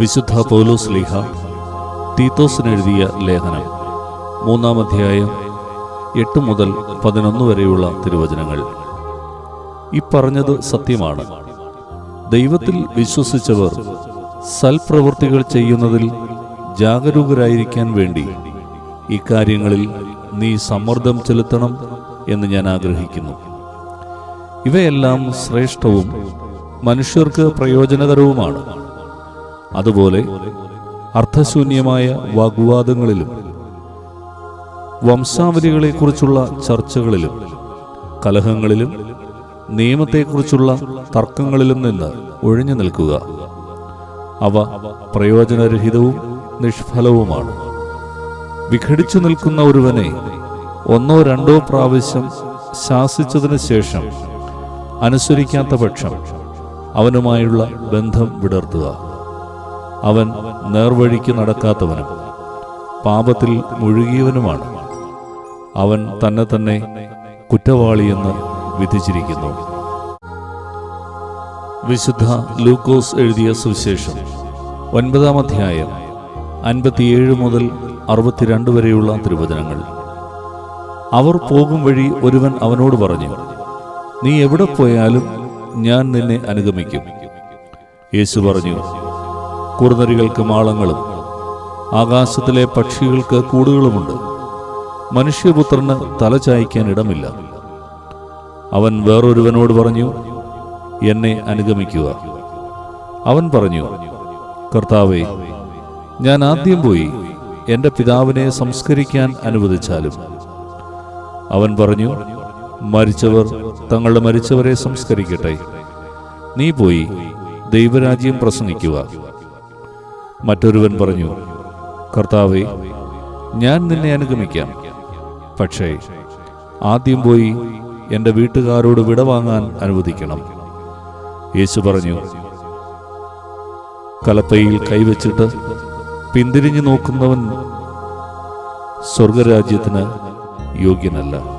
വിശുദ്ധ പൗലോസ് ലീഹ തീത്തോസിന് എഴുതിയ ലേഖനം മൂന്നാം അധ്യായം എട്ട് മുതൽ പതിനൊന്ന് വരെയുള്ള തിരുവചനങ്ങൾ. ഈ പറഞ്ഞത് സത്യമാണ്. ദൈവത്തിൽ വിശ്വസിച്ചവർ സൽപ്രവൃത്തികൾ ചെയ്യുന്നതിൽ ജാഗരൂകരായിരിക്കാൻ വേണ്ടി ഇക്കാര്യങ്ങളിൽ നീ സമ്മർദ്ദം ചെലുത്തണം എന്ന് ഞാൻ ആഗ്രഹിക്കുന്നു. ഇവയെല്ലാം ശ്രേഷ്ഠവും മനുഷ്യർക്ക് പ്രയോജനകരവുമാണ്. അതുപോലെ അർത്ഥശൂന്യമായ വാഗ്വാദങ്ങളിലും വംശാവലികളെക്കുറിച്ചുള്ള ചർച്ചകളിലും കലഹങ്ങളിലും നിയമത്തെക്കുറിച്ചുള്ള തർക്കങ്ങളിലും നിന്ന് ഒഴിഞ്ഞു നിൽക്കുക. അവ പ്രയോജനരഹിതവും നിഷ്ഫലവുമാണ്. വിഘടിച്ചു നിൽക്കുന്ന ഒരുവനെ ഒന്നോ രണ്ടോ പ്രാവശ്യം ശാസിച്ചതിന് ശേഷം അനുസരിക്കാത്ത പക്ഷം അവനുമായുള്ള ബന്ധം വിടർത്തുക. അവൻ നേർവഴിക്ക് നടക്കാത്തവനും പാപത്തിൽ മുഴുകിയവനുമാണ്. അവൻ തന്നെ തന്നെ കുറ്റവാളിയെന്ന് വിധിച്ചിരിക്കുന്നു. വിശുദ്ധ ലൂക്കോസ് എഴുതിയ സുവിശേഷം ഒൻപതാം അധ്യായം അൻപത്തിയേഴ് മുതൽ അറുപത്തിരണ്ട് വരെയുള്ള തിരുവചനങ്ങൾ. അവർ പോകും വഴി ഒരുവൻ അവനോട് പറഞ്ഞു നീ എവിടെ പോയാലും ഞാൻ നിന്നെ അനുഗമിക്കും. യേശു പറഞ്ഞു കുറുനരികൾക്ക് മാളങ്ങളും ആകാശത്തിലെ പക്ഷികൾക്ക് കൂടുകളുമുണ്ട്. മനുഷ്യപുത്രന് തല ചായ്ക്കാൻ ഇടമില്ല. അവൻ വേറൊരുവനോട് പറഞ്ഞു എന്നെ അനുഗമിക്കുക. അവൻ പറഞ്ഞു കർത്താവേ ഞാൻ ആദ്യം പോയി എന്റെ പിതാവിനെ സംസ്കരിക്കാൻ അനുവദിച്ചാലും. അവൻ പറഞ്ഞു മരിച്ചവർ തങ്ങളുടെ മരിച്ചവരെ സംസ്കരിക്കട്ടെ. നീ പോയി ദൈവരാജ്യം പ്രസംഗിക്കുക. മറ്റൊരുവൻ പറഞ്ഞു കർത്താവെ ഞാൻ നിന്നെ അനുഗമിക്കാം. പക്ഷേ ആദ്യം പോയി എന്റെ വീട്ടുകാരോട് വിട വാങ്ങാൻ അനുവദിക്കണം. യേശു പറഞ്ഞു കലപ്പയിൽ കൈവച്ചിട്ട് പിന്തിരിഞ്ഞു നോക്കുന്നവൻ സ്വർഗരാജ്യത്തിന് യോഗ്യനല്ല.